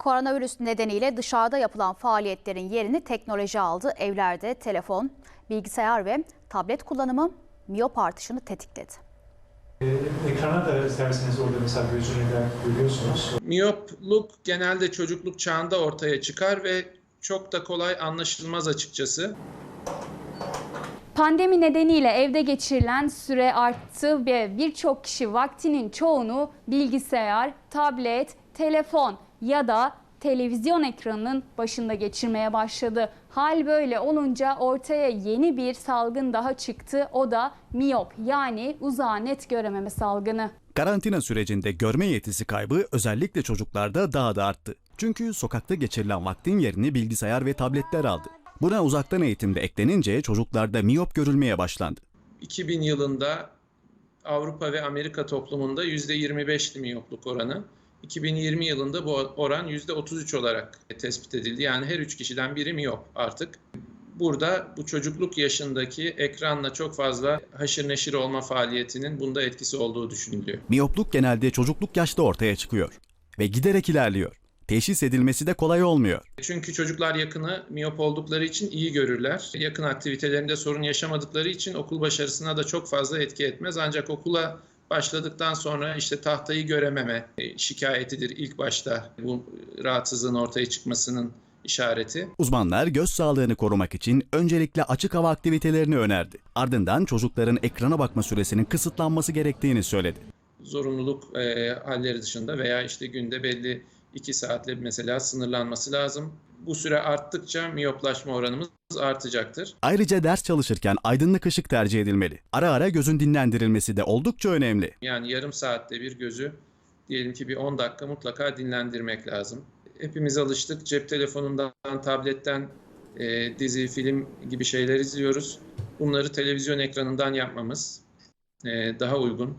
Koronavirüs nedeniyle dışarıda yapılan faaliyetlerin yerini teknoloji aldı. Evlerde telefon, bilgisayar ve tablet kullanımı miyop artışını tetikledi. Ee, Ekrana da isterseniz orada mesela gözü neden görüyorsunuz. Miyopluk genelde çocukluk çağında ortaya çıkar ve çok da kolay anlaşılmaz açıkçası. Pandemi nedeniyle evde geçirilen süre arttı ve birçok kişi vaktinin çoğunu bilgisayar, tablet, telefon ya da televizyon ekranının başında geçirmeye başladı. Hal böyle olunca ortaya yeni bir salgın daha çıktı. O da miyop yani uzağa net görememe salgını. Karantina sürecinde görme yetisi kaybı özellikle çocuklarda daha da arttı. Çünkü sokakta geçirilen vaktin yerini bilgisayar ve tabletler aldı. Buna uzaktan eğitimde eklenince çocuklarda miyop görülmeye başlandı. 2000 yılında Avrupa ve Amerika toplumunda %25'ti miyopluk oranı. 2020 yılında bu oran %33 olarak tespit edildi. Yani her 3 kişiden biri miyop artık. Burada bu çocukluk yaşındaki ekranla çok fazla haşır neşir olma faaliyetinin bunda etkisi olduğu düşünülüyor. Miyopluk genelde çocukluk yaşta ortaya çıkıyor ve giderek ilerliyor. Teşhis edilmesi de kolay olmuyor. Çünkü çocuklar yakını miyop oldukları için iyi görürler. Yakın aktivitelerinde sorun yaşamadıkları için okul başarısına da çok fazla etki etmez. Ancak okula başladıktan sonra işte tahtayı görememe e, şikayetidir ilk başta bu rahatsızlığın ortaya çıkmasının işareti. Uzmanlar göz sağlığını korumak için öncelikle açık hava aktivitelerini önerdi. Ardından çocukların ekrana bakma süresinin kısıtlanması gerektiğini söyledi. Zorunluluk e, halleri dışında veya işte günde belli 2 saatle mesela sınırlanması lazım. Bu süre arttıkça miyoplaşma oranımız artacaktır. Ayrıca ders çalışırken aydınlık ışık tercih edilmeli. Ara ara gözün dinlendirilmesi de oldukça önemli. Yani yarım saatte bir gözü diyelim ki bir 10 dakika mutlaka dinlendirmek lazım. Hepimiz alıştık cep telefonundan, tabletten e, dizi, film gibi şeyler izliyoruz. Bunları televizyon ekranından yapmamız e, daha uygun.